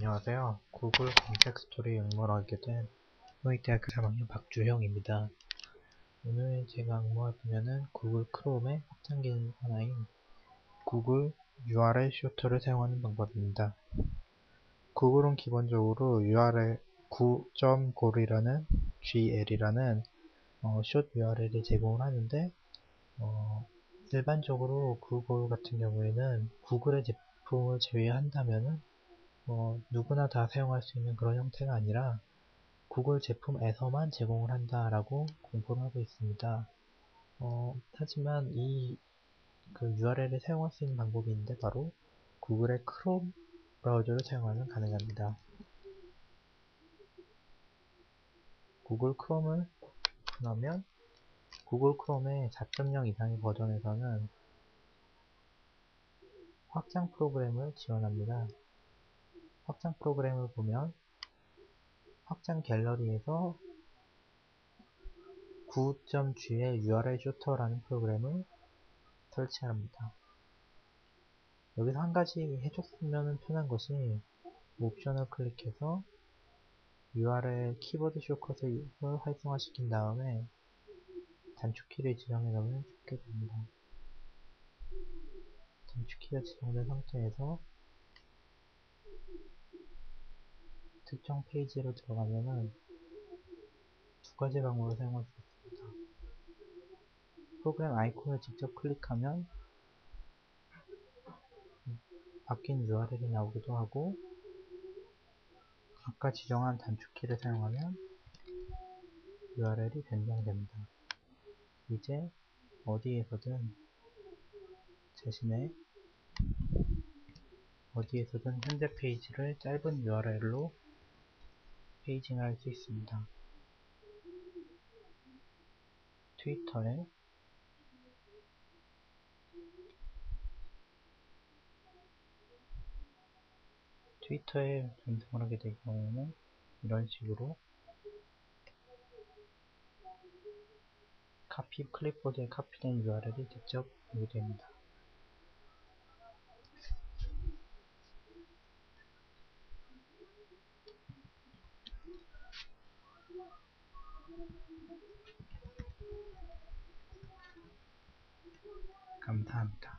안녕하세요. 구글 검색 스토리 응모하게 된 홍익대학교 3학년 박주형입니다. 오늘 제가 응모할 분야는 구글 크롬의 확장 기능 하나인 구글 URL 쇼트를 사용하는 방법입니다. 구글은 기본적으로 URL 9.5이라는 GL이라는 어, 숏 URL을 제공을 하는데 어, 일반적으로 구글 같은 경우에는 구글의 제품을 제외한다면은 뭐 누구나 다 사용할 수 있는 그런 형태가 아니라 구글 제품에서만 제공을 한다라고 공포를 하고 있습니다. 어, 하지만 이 그 URL을 사용할 수 있는 방법이 있는데 바로 구글의 크롬 브라우저를 사용하면 가능합니다. 구글 크롬을 오픈하면 구글 크롬의 4.0 이상의 버전에서는 확장 프로그램을 지원합니다. 확장 프로그램을 보면 확장 갤러리에서 9.g의 URL 슈터라는 프로그램을 설치합니다. 여기서 한 가지 해줬으면 편한 것이 옵션을 클릭해서 URL 키보드 쇼컷을 활성화시킨 다음에 단축키를 지정해 놓으면 좋게 됩니다. 단축키가 지정된 상태에서 특정 페이지로 들어가면은 두 가지 방법을 사용할 수 있습니다. 프로그램 아이콘을 직접 클릭하면 바뀐 URL이 나오기도 하고 아까 지정한 단축키를 사용하면 URL이 변경됩니다. 이제 어디에서든 자신의 어디에서든 현재 페이지를 짧은 URL로 페이징을 할수 있습니다. 트위터에 트위터에 변경을 하게 될 경우에는 이런 식으로 카피 클립보드에 카피된 URL이 직접 오게 됩니다. 감사합니다.